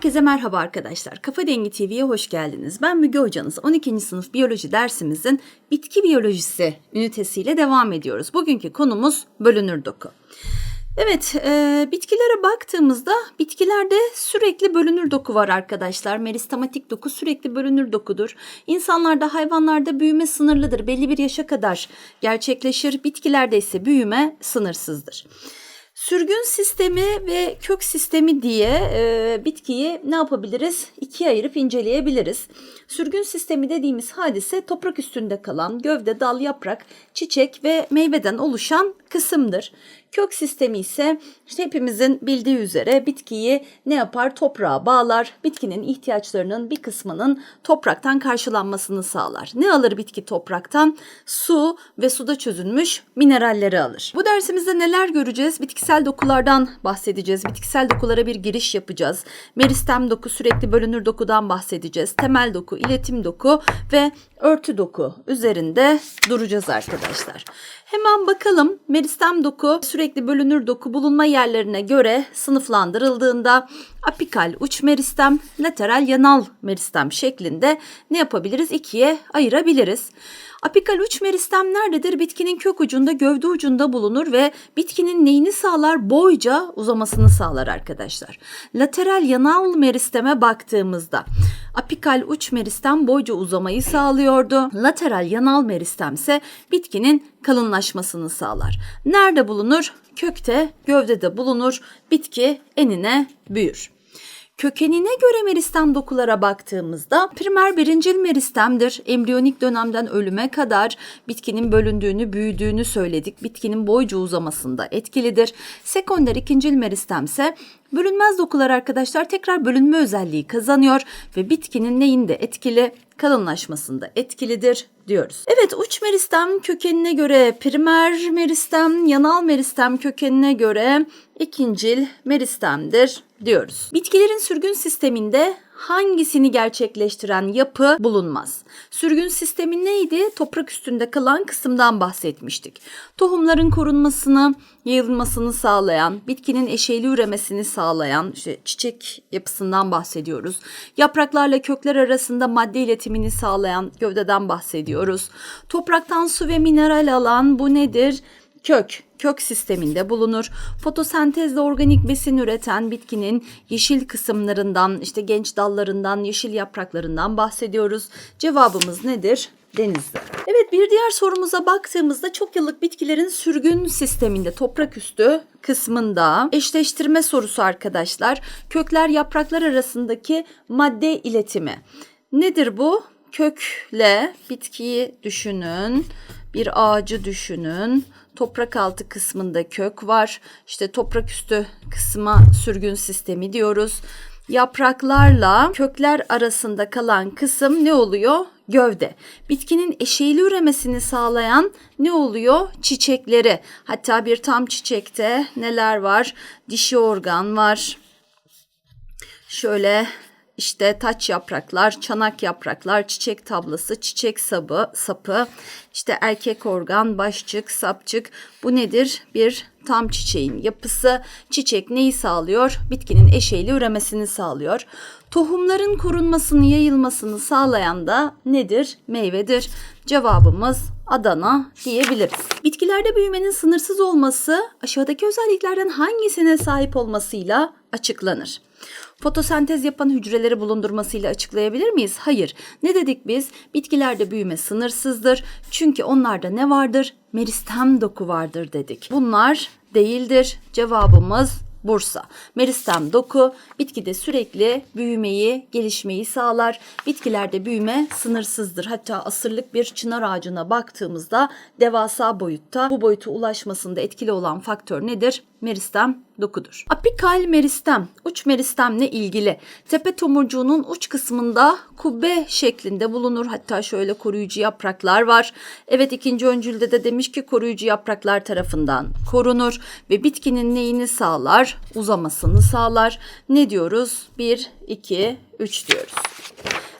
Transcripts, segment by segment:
Herkese merhaba arkadaşlar. Kafa Dengi TV'ye hoş geldiniz. Ben Müge Hocanız. 12. sınıf biyoloji dersimizin bitki biyolojisi ünitesiyle devam ediyoruz. Bugünkü konumuz bölünür doku. Evet, e, bitkilere baktığımızda bitkilerde sürekli bölünür doku var arkadaşlar. Meristematik doku sürekli bölünür dokudur. İnsanlarda, hayvanlarda büyüme sınırlıdır. Belli bir yaşa kadar gerçekleşir. Bitkilerde ise büyüme sınırsızdır. Sürgün sistemi ve kök sistemi diye e, bitkiyi ne yapabiliriz? İkiye ayırıp inceleyebiliriz. Sürgün sistemi dediğimiz hadise toprak üstünde kalan gövde, dal, yaprak, çiçek ve meyveden oluşan kısımdır. Kök sistemi ise işte hepimizin bildiği üzere bitkiyi ne yapar? Toprağa bağlar. Bitkinin ihtiyaçlarının bir kısmının topraktan karşılanmasını sağlar. Ne alır bitki topraktan? Su ve suda çözülmüş mineralleri alır. Bu dersimizde neler göreceğiz? Bitkisel dokulardan bahsedeceğiz. Bitkisel dokulara bir giriş yapacağız. Meristem doku, sürekli bölünür dokudan bahsedeceğiz. Temel doku, iletim doku ve örtü doku üzerinde duracağız arkadaşlar. Hemen bakalım meristem doku sürekli bölünür doku bulunma yerlerine göre sınıflandırıldığında apikal uç meristem, lateral yanal meristem şeklinde ne yapabiliriz? İkiye ayırabiliriz. Apikal uç meristem nerededir? Bitkinin kök ucunda, gövde ucunda bulunur ve bitkinin neyini sağlar? Boyca uzamasını sağlar arkadaşlar. Lateral yanal meristeme baktığımızda apikal uç meristem boyca uzamayı sağlıyordu. Lateral yanal meristem ise bitkinin kalınlaşmasını sağlar. Nerede bulunur? Kökte, gövdede bulunur. Bitki enine büyür. Kökenine göre meristem dokulara baktığımızda primer birincil meristemdir. Embriyonik dönemden ölüme kadar bitkinin bölündüğünü, büyüdüğünü söyledik. Bitkinin boyca uzamasında etkilidir. Sekonder ikincil meristem ise bölünmez dokular arkadaşlar tekrar bölünme özelliği kazanıyor ve bitkinin neyinde etkili? Kalınlaşmasında etkilidir diyoruz. Evet uç meristem kökenine göre primer meristem, yanal meristem kökenine göre ikincil meristemdir diyoruz. Bitkilerin sürgün sisteminde hangisini gerçekleştiren yapı bulunmaz. Sürgün sistemi neydi? Toprak üstünde kalan kısımdan bahsetmiştik. Tohumların korunmasını, yayılmasını sağlayan, bitkinin eşeğli üremesini sağlayan, işte çiçek yapısından bahsediyoruz. Yapraklarla kökler arasında madde iletimini sağlayan gövdeden bahsediyoruz. Topraktan su ve mineral alan bu nedir? Kök, kök sisteminde bulunur. Fotosentezle organik besin üreten bitkinin yeşil kısımlarından, işte genç dallarından, yeşil yapraklarından bahsediyoruz. Cevabımız nedir? Denizli. Evet bir diğer sorumuza baktığımızda çok yıllık bitkilerin sürgün sisteminde toprak üstü kısmında eşleştirme sorusu arkadaşlar. Kökler yapraklar arasındaki madde iletimi. Nedir bu? Kökle bitkiyi düşünün. Bir ağacı düşünün toprak altı kısmında kök var. İşte toprak üstü kısma sürgün sistemi diyoruz. Yapraklarla kökler arasında kalan kısım ne oluyor? Gövde. Bitkinin eşeğli üremesini sağlayan ne oluyor? Çiçekleri. Hatta bir tam çiçekte neler var? Dişi organ var. Şöyle işte taç yapraklar, çanak yapraklar, çiçek tablası, çiçek sabı, sapı, işte erkek organ, başçık, sapçık. Bu nedir? Bir tam çiçeğin yapısı. Çiçek neyi sağlıyor? Bitkinin eşeğli üremesini sağlıyor. Tohumların korunmasını, yayılmasını sağlayan da nedir? Meyvedir. Cevabımız Adana diyebiliriz. Bitkilerde büyümenin sınırsız olması aşağıdaki özelliklerden hangisine sahip olmasıyla açıklanır? Fotosentez yapan hücreleri bulundurmasıyla açıklayabilir miyiz? Hayır. Ne dedik biz? Bitkilerde büyüme sınırsızdır. Çünkü onlarda ne vardır? Meristem doku vardır dedik. Bunlar değildir. Cevabımız Bursa. Meristem doku bitkide sürekli büyümeyi, gelişmeyi sağlar. Bitkilerde büyüme sınırsızdır. Hatta asırlık bir çınar ağacına baktığımızda devasa boyutta bu boyuta ulaşmasında etkili olan faktör nedir? Meristem dokudur. Apikal meristem, uç meristemle ilgili tepe tomurcuğunun uç kısmında kubbe şeklinde bulunur. Hatta şöyle koruyucu yapraklar var. Evet ikinci öncülde de demiş ki koruyucu yapraklar tarafından korunur ve bitkinin neyini sağlar? Uzamasını sağlar. Ne diyoruz? 1, 2, 3 diyoruz.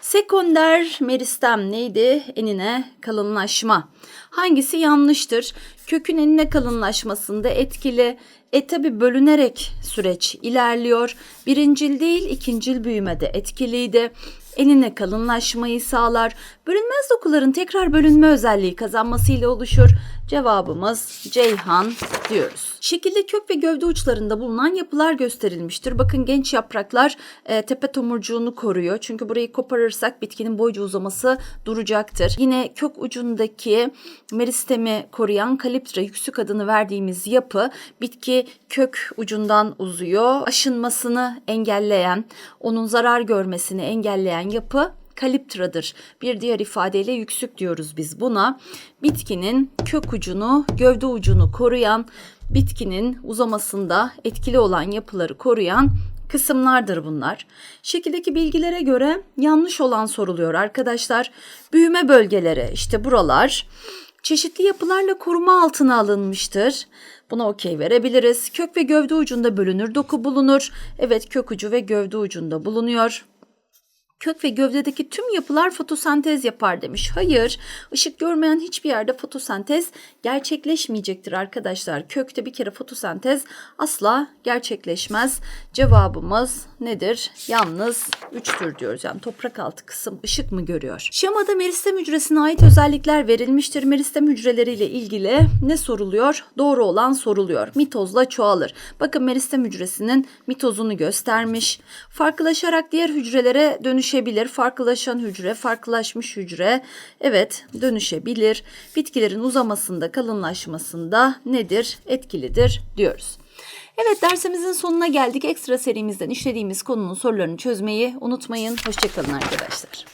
Sekonder meristem neydi? Enine kalınlaşma. Hangisi yanlıştır? Kökün enine kalınlaşmasında etkili. E tabi bölünerek süreç ilerliyor. Birincil değil ikincil büyümede etkiliydi. Enine kalınlaşmayı sağlar. Bölünmez dokuların tekrar bölünme özelliği kazanmasıyla oluşur. Cevabımız Ceyhan diyoruz. Şekilde kök ve gövde uçlarında bulunan yapılar gösterilmiştir. Bakın genç yapraklar e, tepe tomurcuğunu koruyor. Çünkü burayı koparırsak bitkinin boyca uzaması duracaktır. Yine kök ucundaki meristemi koruyan kaliptra yüksük adını verdiğimiz yapı bitki kök ucundan uzuyor. Aşınmasını engelleyen, onun zarar görmesini engelleyen yapı kaliptradır. Bir diğer ifadeyle yüksük diyoruz biz buna. Bitkinin kök ucunu, gövde ucunu koruyan, bitkinin uzamasında etkili olan yapıları koruyan kısımlardır bunlar. Şekildeki bilgilere göre yanlış olan soruluyor arkadaşlar. Büyüme bölgeleri işte buralar çeşitli yapılarla koruma altına alınmıştır. Buna okey verebiliriz. Kök ve gövde ucunda bölünür doku bulunur. Evet kök ucu ve gövde ucunda bulunuyor kök ve gövdedeki tüm yapılar fotosentez yapar demiş. Hayır, ışık görmeyen hiçbir yerde fotosentez gerçekleşmeyecektir arkadaşlar. Kökte bir kere fotosentez asla gerçekleşmez. Cevabımız nedir? Yalnız 3'tür diyoruz. Yani toprak altı kısım ışık mı görüyor? Şemada meristem hücresine ait özellikler verilmiştir. Meristem hücreleriyle ilgili ne soruluyor? Doğru olan soruluyor. Mitozla çoğalır. Bakın meristem hücresinin mitozunu göstermiş. Farklılaşarak diğer hücrelere dönüşebilir. Farklılaşan hücre, farklılaşmış hücre evet dönüşebilir. Bitkilerin uzamasında, kalınlaşmasında nedir? Etkilidir diyoruz. Evet dersimizin sonuna geldik. Ekstra serimizden işlediğimiz konunun sorularını çözmeyi unutmayın. Hoşçakalın arkadaşlar.